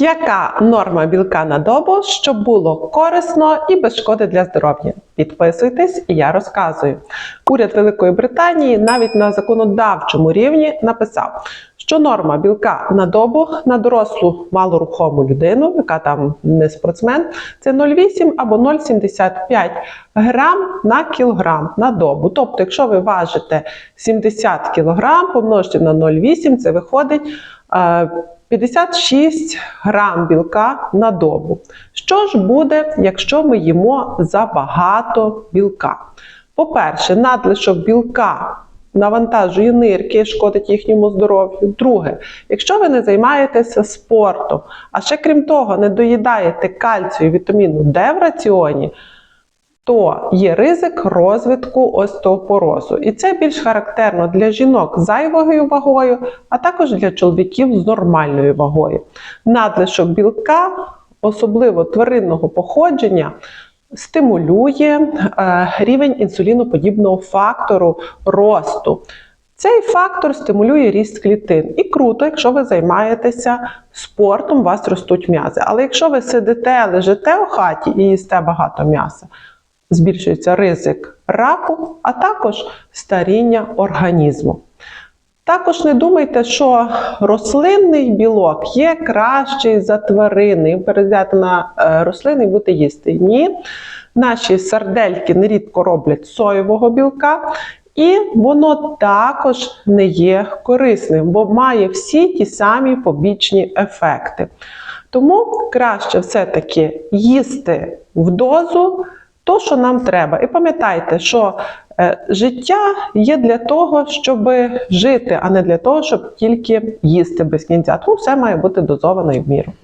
Яка норма білка на добу, щоб було корисно і без шкоди для здоров'я? Підписуйтесь, і я розказую. Уряд Великої Британії навіть на законодавчому рівні написав, що норма білка на добу на дорослу малорухому людину, яка там не спортсмен, це 0,8 або 0,75 грам на кілограм на добу. Тобто, якщо ви важите 70 кілограм, помножте на 0,8, це виходить. Е, 56 грам білка на добу. Що ж буде, якщо ми їмо забагато білка? По-перше, надлишок білка навантажує нирки, шкодить їхньому здоров'ю. Друге, якщо ви не займаєтеся спортом, а ще крім того, не доїдаєте кальцію і вітаміну Д в раціоні, то є ризик розвитку остеопорозу. І це більш характерно для жінок з зайвою вагою, а також для чоловіків з нормальною вагою. Надлишок білка, особливо тваринного походження, стимулює е, рівень інсуліноподібного фактору росту. Цей фактор стимулює ріст клітин. І круто, якщо ви займаєтеся спортом, у вас ростуть м'язи. Але якщо ви сидите, лежите у хаті і їсте багато м'яса, збільшується ризик раку, а також старіння організму. Також не думайте, що рослинний білок є кращий за тваринний. Перейдете на е, рослини і будете їсти. Ні. Наші сардельки нерідко роблять соєвого білка, і воно також не є корисним, бо має всі ті самі побічні ефекти. Тому краще все-таки їсти в дозу то, що нам треба. І пам'ятайте, що е, життя є для того, щоб жити, а не для того, щоб тільки їсти без кінця. Тому все має бути дозовано і в міру.